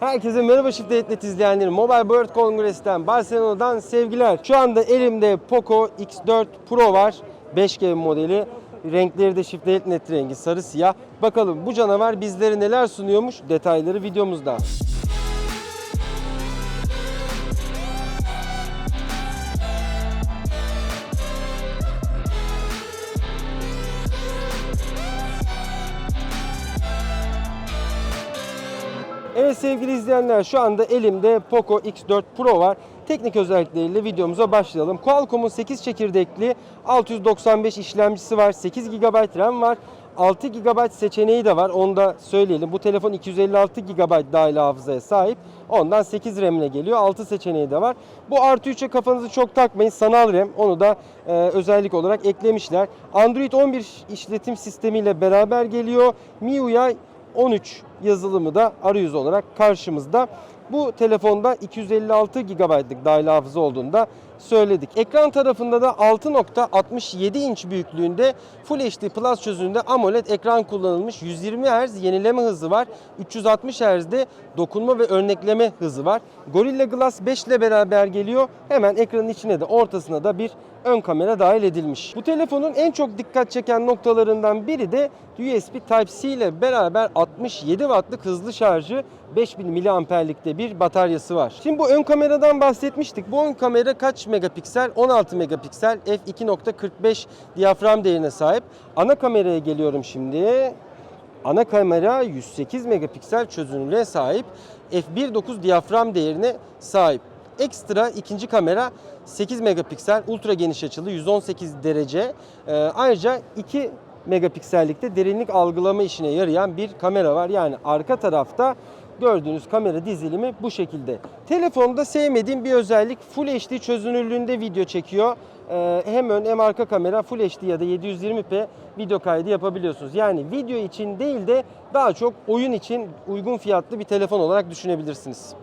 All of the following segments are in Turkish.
Herkese merhaba Shift Net izleyenleri. Mobile World Congress'ten Barcelona'dan sevgiler. Şu anda elimde Poco X4 Pro var. 5G modeli. Renkleri de Shift Net rengi sarı siyah. Bakalım bu canavar bizlere neler sunuyormuş detayları videomuzda. Evet sevgili izleyenler şu anda elimde Poco X4 Pro var. Teknik özellikleriyle videomuza başlayalım. Qualcomm'un 8 çekirdekli 695 işlemcisi var. 8 GB RAM var. 6 GB seçeneği de var. Onu da söyleyelim. Bu telefon 256 GB dahil hafızaya sahip. Ondan 8 RAM ile geliyor. 6 seçeneği de var. Bu artı 3'e kafanızı çok takmayın. Sanal RAM. Onu da e, özellik olarak eklemişler. Android 11 işletim sistemiyle beraber geliyor. MIUI 13 yazılımı da arayüz olarak karşımızda. Bu telefonda 256 GB'lık dahil hafıza olduğunda söyledik. Ekran tarafında da 6.67 inç büyüklüğünde Full HD Plus çözünürlüğünde AMOLED ekran kullanılmış. 120 Hz yenileme hızı var. 360 Hz'de dokunma ve örnekleme hızı var. Gorilla Glass 5 ile beraber geliyor. Hemen ekranın içine de ortasına da bir ön kamera dahil edilmiş. Bu telefonun en çok dikkat çeken noktalarından biri de USB Type-C ile beraber 67 wattlık hızlı şarjı 5000 miliamperlikte bir bataryası var. Şimdi bu ön kameradan bahsetmiştik. Bu ön kamera kaç megapiksel? 16 megapiksel f2.45 diyafram değerine sahip. Ana kameraya geliyorum şimdi. Ana kamera 108 megapiksel çözünürlüğe sahip. f1.9 diyafram değerine sahip. Ekstra ikinci kamera 8 megapiksel ultra geniş açılı 118 derece. Ee, ayrıca 2 megapiksellikte derinlik algılama işine yarayan bir kamera var. Yani arka tarafta gördüğünüz kamera dizilimi bu şekilde. Telefonda sevmediğim bir özellik Full HD çözünürlüğünde video çekiyor. Ee, hem ön hem arka kamera Full HD ya da 720p video kaydı yapabiliyorsunuz. Yani video için değil de daha çok oyun için uygun fiyatlı bir telefon olarak düşünebilirsiniz.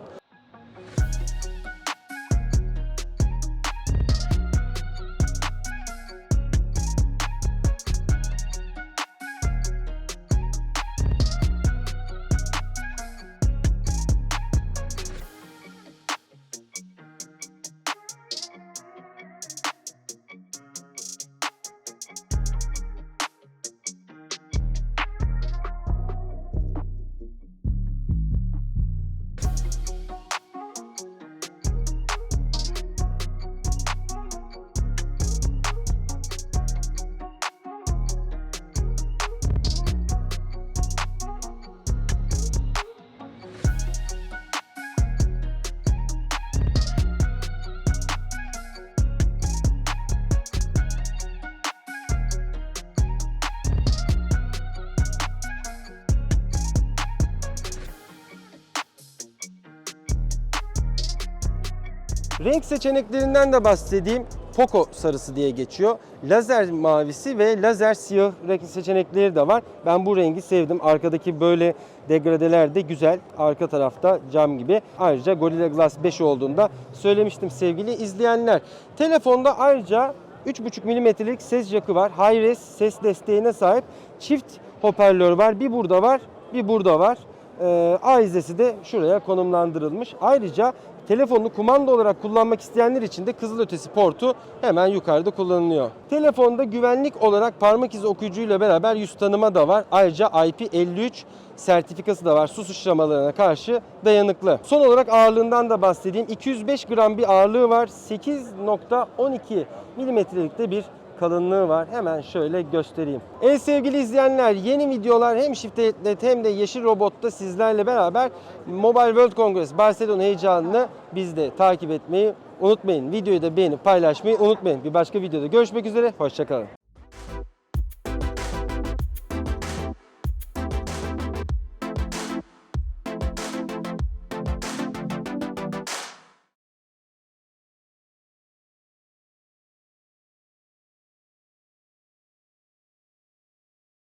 Renk seçeneklerinden de bahsedeyim. Poco sarısı diye geçiyor. Lazer mavisi ve lazer siyah renk seçenekleri de var. Ben bu rengi sevdim. Arkadaki böyle degradeler de güzel. Arka tarafta cam gibi. Ayrıca Gorilla Glass 5 olduğunda söylemiştim sevgili izleyenler. Telefonda ayrıca 3.5 milimetrelik ses jackı var. High res ses desteğine sahip. Çift hoparlör var. Bir burada var, bir burada var. Ee, Aizesi de şuraya konumlandırılmış. Ayrıca telefonunu kumanda olarak kullanmak isteyenler için de kızılötesi portu hemen yukarıda kullanılıyor. Telefonda güvenlik olarak parmak izi okuyucuyla beraber yüz tanıma da var. Ayrıca IP53 sertifikası da var. Su sıçramalarına karşı dayanıklı. Son olarak ağırlığından da bahsedeyim. 205 gram bir ağırlığı var. 8.12 milimetrelikte bir kalınlığı var. Hemen şöyle göstereyim. Evet sevgili izleyenler yeni videolar hem Shift Net hem de Yeşil Robot'ta sizlerle beraber Mobile World Congress Barcelona heyecanını biz de takip etmeyi unutmayın. Videoyu da beğenip paylaşmayı unutmayın. Bir başka videoda görüşmek üzere. Hoşçakalın.